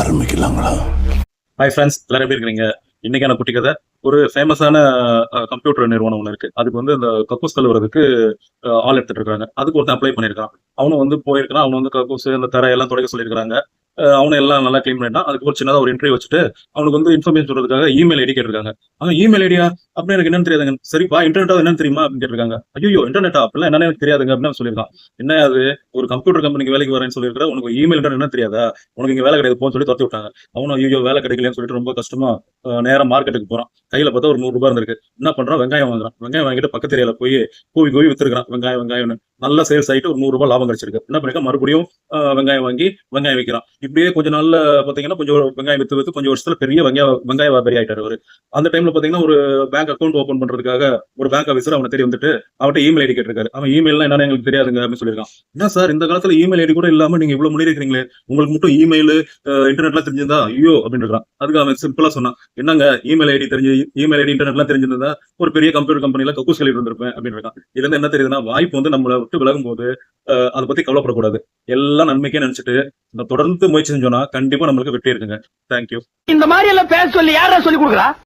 ஆரம்பிக்கலாங்களா? Hi friends எல்லாரும் எப்படி இருக்கிறீங்க? இன்னைக்கான குட்டி கதை ஒரு ஃபேமஸான கம்ப்யூட்டர் நிறுவனம் ஒன்று இருக்கு. அதுக்கு வந்து இந்த கக்கூஸ் கழுவுறதுக்கு ஆள் எடுத்துட்டு இருக்காங்க. அதுக்கு ஒருத்தன் அப்ளை பண்ணியிருக்கான். அவனும் வந்து போயிருக்கான். அவன் வந்து கக்கூஸ் இந்த தரையெல்லாம் துடைக்க சொல்லியிருக்காங்க அவனை எல்லாம் நல்லா க்ளீன் பண்ணிட்டான். அதுக்கு ஒரு சின்னதாக ஒரு இன்டர்வியூ வச்சுட்டு அவனுக்கு வந்து இன்ஃபர்மேஷன் சொல்றதுக்காக இமெயில் ஐடி கேட்டிருக்காங்க. அவன் இமெயில் ஐடியா அப்படின்னு எனக்கு என்னன்னு தெரியாதுங்க. சரிப்பா இன்டர்நெட்டா என்னன்னு தெரியுமா? அப்படின்னு கேட்டிருக்காங்க. ஐயோ இன்டர்நெட்டா அப்படிலாம் என்னன்னு எனக்கு தெரியாதுங்க அப்படின்னு சொல்லியிருக்கான். என்ன அது? ஒரு கம்ப்யூட்டர் கம்பெனிக்கு வேலைக்கு வரேன்னு சொல்லியிருக்கிற உனக்கு இமெயில் என்ன தெரியாதா? உனக்கு இங்க வேலை கிடையாது போன்னு சொல்லி துரத்தி விட்டாங்க. அவனும் ஐயோ வேலை கிடைக்கலன்னு சொல்லிட்டு ரொம்ப கஷ்டமா நேரம் மார்க்கெட்டுக்கு போறான். கையில பார்த்தா ஒரு நூறு ரூபாய் இருந்திருக்கு. என்ன பண்றான்? வெங்காயம் வாங்குறான். வெங்காயம் வாங்கிட்டு பக்கத்து ஏரியால போய் கூவி கூவி வித்துருக்கான் வெங்காயம் வெங்காயம்னு. நல்லா சேல்ஸ் ஆயிட்டு ஒரு நூறு ரூபாய் லாபம் கிடைச்சிருக்கு. என்ன பண்ணிருக்கா மறுபடியும் வெங்காயம் வாங்கி வெங்காயம் விற்கிறான் இப்படியே கொஞ்ச நாள்ல பாத்தீங்கன்னா கொஞ்சம் வெங்காயம் வித்து வித்து கொஞ்சம் வருஷத்துல பெரிய வெங்காய வெங்காய வியாபாரி ஆயிட்டாரு அவரு. அந்த டைம்ல பாத்தீங்கன்னா ஒரு பேங்க் அக்கௌண்ட் ஓபன் பண்றதுக்காக ஒரு பேங்க் ஆஃபீஸர் அவனை தேடி வந்துட்டு அவன்கிட்ட இமெயில் ஐடி கேட்டிருக்காரு. அவன் இமெயில்லாம் என்னன்னு எங்களுக்கு தெரியாதுங்க அப்படின்னு சொல்லியிருக்கான். என்ன சார் இந்த காலத்துல இமெயில் ஐடி கூட இல்லாம நீங்க இவ்வளவு முன்னேறிக்கிறீங்களே இருக்கீங்களே உங்களுக்கு மட்டும் இமெயில் இன்டர்நெட்லாம் தெரிஞ்சிருந்தா? ஐயோ அப்படின்னு இருக்கான். அதுக்கு அவன் சிம்பிளா சொன்னான். என்னங்க இமெயில் ஐடி தெரிஞ்சு இமெயில் ஐடி இன்டர்நெட்லாம் தெரிஞ்சிருந்தா ஒரு பெரிய கம்ப்யூட்டர் கம்பெனில கக்கூஸ் சொல்லிட்டு இருந்திருப்பேன் அப்படின்னு இருக்கான். இதுல என்ன தெரியுதுன்னா வாய்ப்பு வந்து நம்மளை விட்டு விலகும் போது அதை பத்தி கவலைப்படக்கூடாது. எல்லாம் நன்மைக்கே நினைச்சிட்டு இந்த தொடர்ந்து முயற்சி செஞ்சோம்னா கண்டிப்பா நம்மளுக்கு வெற்றி இருக்குங்க. தேங்க்யூ இந்த மாதிரி எல்லாம் பேச சொல்லி யாரா சொல்லி கொடுக்குறா?